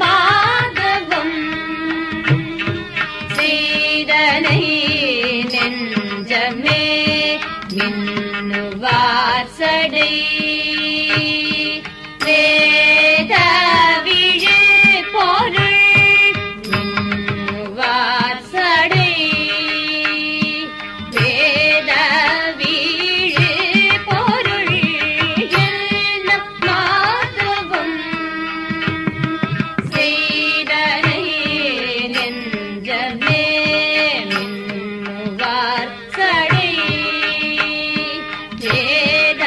மாதவம் செய்தனை நெஞ்சமே மின்னுவார் சடை. வேத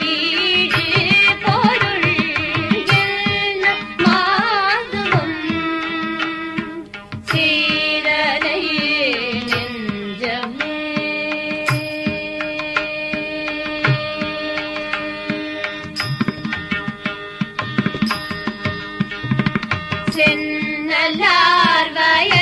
வீடு பொருள் மாதவும்? சீரலை வய